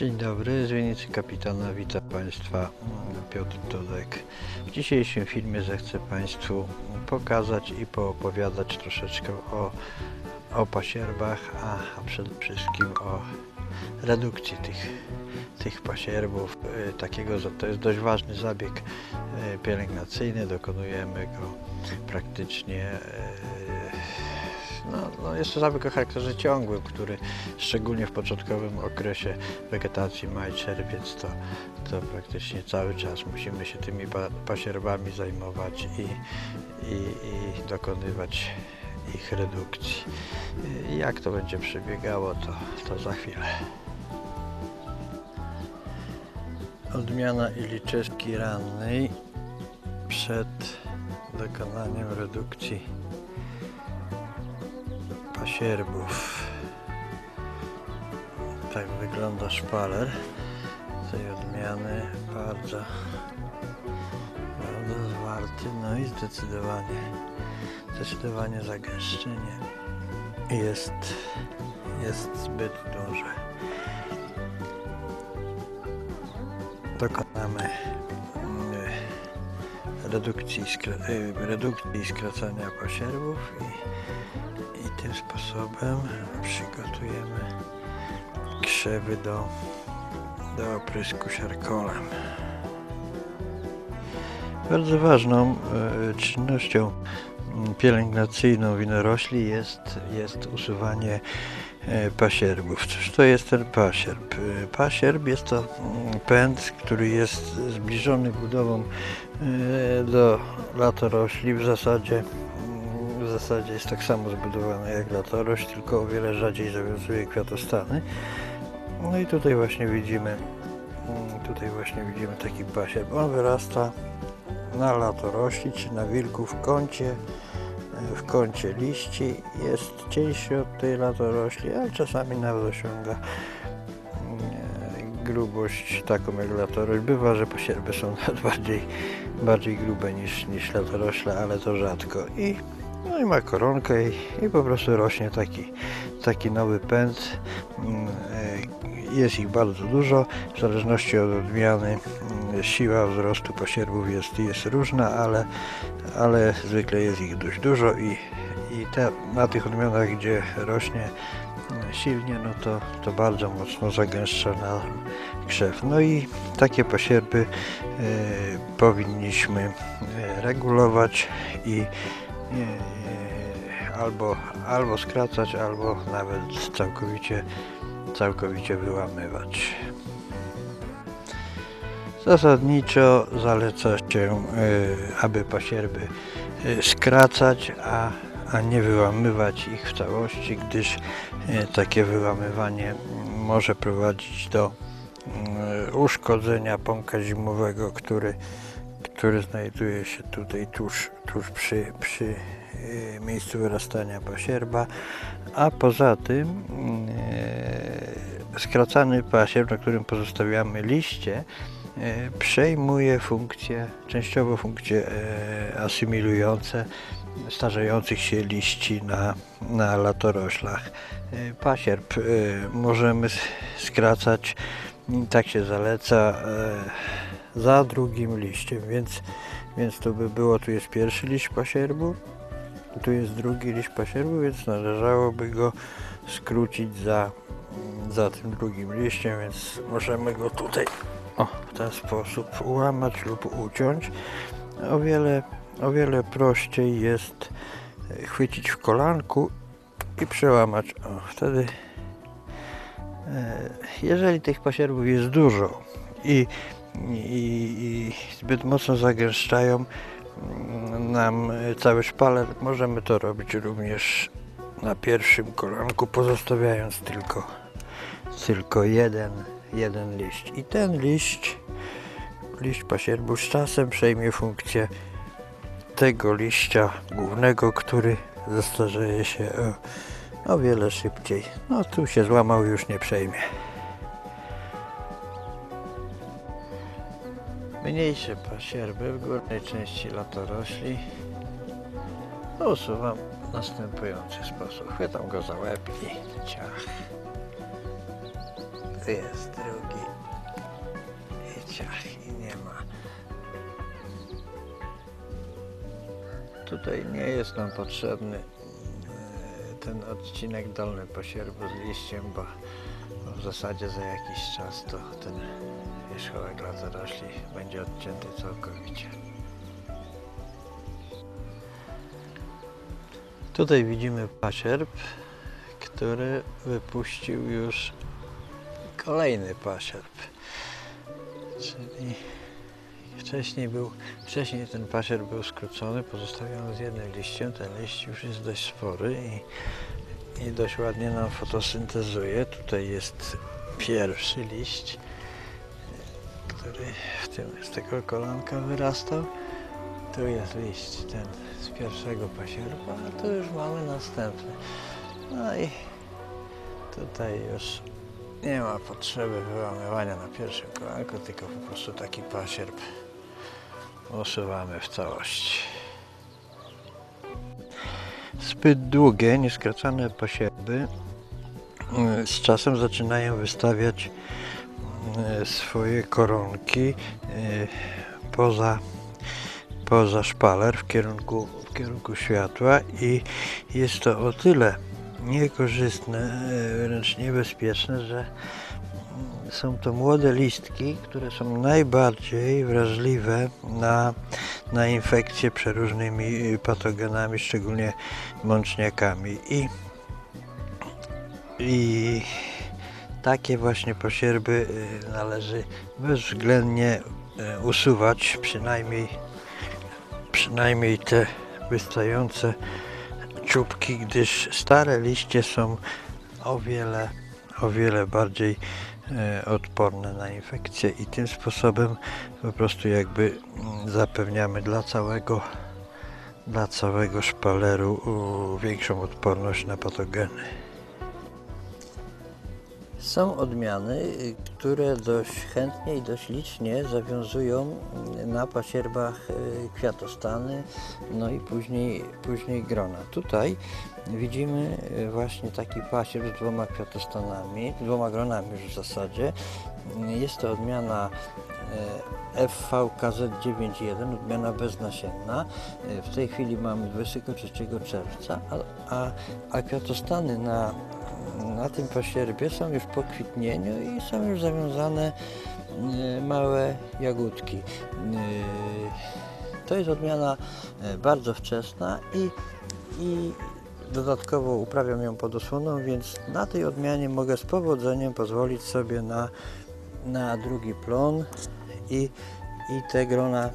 Dzień dobry, z Wienicy Kapitana witam Państwa Piotr Dudek. W dzisiejszym filmie zechcę Państwu pokazać i poopowiadać troszeczkę o, o pasierbach, a, a przede wszystkim o redukcji tych, tych pasierbów. Y, Takiego, to jest dość ważny zabieg y, pielęgnacyjny, dokonujemy go praktycznie y, no, no jest to zabieg o charakterze ciągłym, który szczególnie w początkowym okresie wegetacji maj, czerwiec to, to praktycznie cały czas musimy się tymi pa, pasierbami zajmować i, i, i dokonywać ich redukcji. I Jak to będzie przebiegało, to, to za chwilę. Odmiana iliczewki rannej przed dokonaniem redukcji pasierbów. Tak wygląda szpaler tej odmiany. Bardzo, bardzo zwarty, no i zdecydowanie, zdecydowanie zagęszczenie jest, jest zbyt duże. Dokonamy mm, redukcji, y, redukcji skracania pasierbów i tym sposobem przygotujemy krzewy do, do oprysku siarkolem. Bardzo ważną e, czynnością pielęgnacyjną winorośli jest, jest usuwanie e, pasierbów. Cóż to jest ten pasierb? E, Pasierb jest to mm, pęd, który jest zbliżony budową do latorośli w zasadzie zasadzie jest tak samo zbudowany jak latorość, tylko o wiele rzadziej zawiązuje kwiatostany. No i tutaj właśnie widzimy, mm, tutaj właśnie widzimy taki pasierb. On wyrasta na latorośli czy na wilku w kącie, e, w kącie liści. Jest cieńszy od tej latorośli, ale czasami nawet osiąga mm, grubość taką jak latorość. Bywa, że pasierby są nawet bardziej, bardziej grube niż, niż latorośle, ale to rzadko. I no i ma koronkę i, i po prostu rośnie taki, taki nowy pęd. Mm, e, Jest ich bardzo dużo, w zależności od odmiany mm, siła wzrostu pasierbów jest, jest różna, ale, ale zwykle jest ich dość dużo i, i te, na tych odmianach, gdzie rośnie mm, silnie, no to, to bardzo mocno zagęszcza na krzew. No i takie pasierby e, powinniśmy e, regulować i e, albo, albo skracać, albo nawet całkowicie, całkowicie wyłamywać. Zasadniczo zaleca się, e, aby pasierby e, skracać, a, a nie wyłamywać ich w całości, gdyż e, takie wyłamywanie może prowadzić do uszkodzenia pąka zimowego, który, który znajduje się tutaj tuż, tuż przy, przy e, miejscu wyrastania pasierba, a poza tym e, skracany pasierb, na którym pozostawiamy liście, e, przejmuje funkcje, częściowo funkcje asymilujące starzejących się liści na, na latoroślach. Pasierb możemy skracać, tak się zaleca, za drugim liściem, więc, więc to by było, tu jest pierwszy liść pasierbu, tu jest drugi liść pasierbu, więc należałoby go skrócić za, za tym drugim liściem, więc możemy go tutaj o, w ten sposób ułamać lub uciąć. O wiele, o wiele prościej jest e, chwycić w kolanku i przełamać. O, wtedy e, jeżeli tych pasierbów jest dużo i, i, i zbyt mocno zagęszczają nam cały szpaler, możemy to robić również na pierwszym kolanku, pozostawiając tylko, tylko jeden, jeden liść. I ten liść, liść pasierbu z czasem przejmie funkcję tego liścia głównego, który zestarzeje się o, o wiele szybciej. No tu się złamał, już nie przejmie. Mniejsze pasierby w górnej części latorośli usuwam w następujący sposób. Chwytam go za łeb i ciach. Jest drugi. ciach i nie ma. Tutaj nie jest nam potrzebny e, ten odcinek dolny posierbu z liściem, bo w zasadzie za jakiś czas to ten wierzchołek dla zarośli będzie odcięty całkowicie. Tutaj widzimy pasierb, który wypuścił już kolejny pasierb. Czyli wcześniej był, wcześniej ten pasierb był skrócony, pozostawiony z jednym liściem. Ten liść już jest dość spory i, i dość ładnie nam fotosyntezuje. Tutaj jest pierwszy liść, który w tym, z tego kolanka wyrastał. Tu jest liść ten z pierwszego pasierba, a tu już mamy następny. No i tutaj już nie ma potrzeby wyłamywania na pierwszym kolanku, tylko po prostu taki pasierb usuwamy w całości. Zbyt długie, nieskracane pasierby y, z czasem zaczynają wystawiać swoje koronki y, poza, poza szpaler w kierunku, w kierunku światła i jest to o tyle niekorzystne, e, wręcz niebezpieczne, że są to młode listki, które są najbardziej wrażliwe na, na infekcje przeróżnymi patogenami, szczególnie mączniakami. I, i takie właśnie posierby y, należy bezwzględnie y, usuwać, przynajmniej, przynajmniej te wystające czubki, gdyż stare liście są o wiele, o wiele bardziej e, odporne na infekcje i tym sposobem po prostu jakby mm, zapewniamy dla całego dla całego szpaleru większą odporność na patogeny. Są odmiany, y, które dość chętnie i dość licznie zawiązują na pasierbach y, kwiatostany, no i później, później grona. Tutaj widzimy y, właśnie taki pasierb z dwoma kwiatostanami, dwoma gronami już w zasadzie. Jest to odmiana FVKZ91, odmiana beznasienna. W tej chwili mamy 23 czerwca, a, a, a kwiatostany na na tym pasierbie są już po kwitnieniu i są już zawiązane e, małe jagódki. E, to jest odmiana e, bardzo wczesna i, i dodatkowo uprawiam ją pod osłoną, więc na tej odmianie mogę z powodzeniem pozwolić sobie na, na drugi plon i, i te, grona,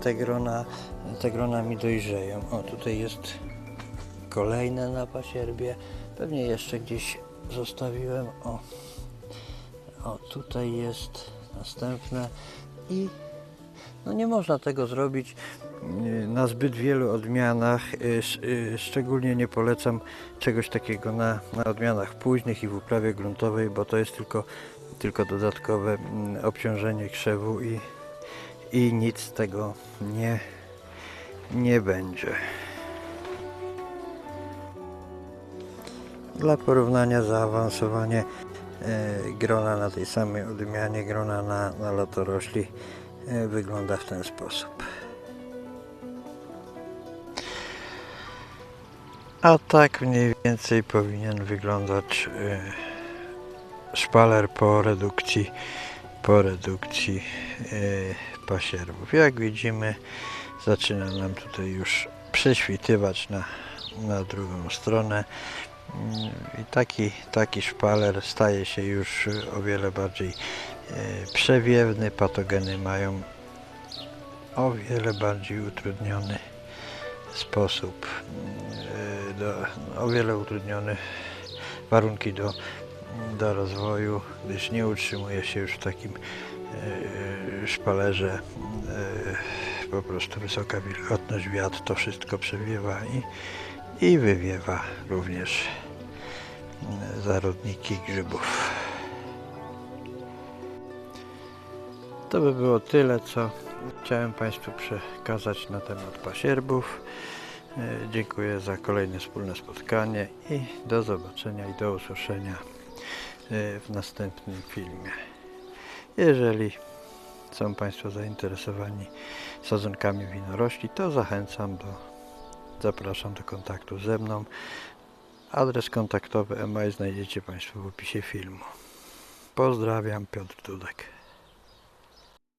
te, grona, te grona mi dojrzeją. O, tutaj jest kolejne na pasierbie. Pewnie jeszcze gdzieś zostawiłem. O, o tutaj jest następne i no nie można tego zrobić y, na zbyt wielu odmianach. Y, y, szczególnie nie polecam czegoś takiego na, na odmianach późnych i w uprawie gruntowej, bo to jest tylko, tylko dodatkowe mm, obciążenie krzewu i, i nic z tego nie, nie będzie. Dla porównania zaawansowanie e, grona na tej samej odmianie grona na, na latorośli e, wygląda w ten sposób. A tak mniej więcej powinien wyglądać e, szpaler po redukcji, po redukcji pasierbów. Jak widzimy zaczyna nam tutaj już prześwitywać na, na drugą stronę. I taki, taki szpaler staje się już o wiele bardziej e, przewiewny. Patogeny mają o wiele bardziej utrudniony sposób, e, do, o wiele utrudnione warunki do, do rozwoju, gdyż nie utrzymuje się już w takim e, szpalerze po prostu wysoka wilgotność, wiatr to wszystko przewiewa i i wywiewa również zarodniki grzybów. To by było tyle, co chciałem Państwu przekazać na temat pasierbów. E, dziękuję za kolejne wspólne spotkanie i do zobaczenia i do usłyszenia e, w następnym filmie. Jeżeli są Państwo zainteresowani sadzonkami winorośli, to zachęcam do, zapraszam do kontaktu ze mną. Adres kontaktowy e-mail znajdziecie Państwo w opisie filmu. Pozdrawiam, Piotr Dudek.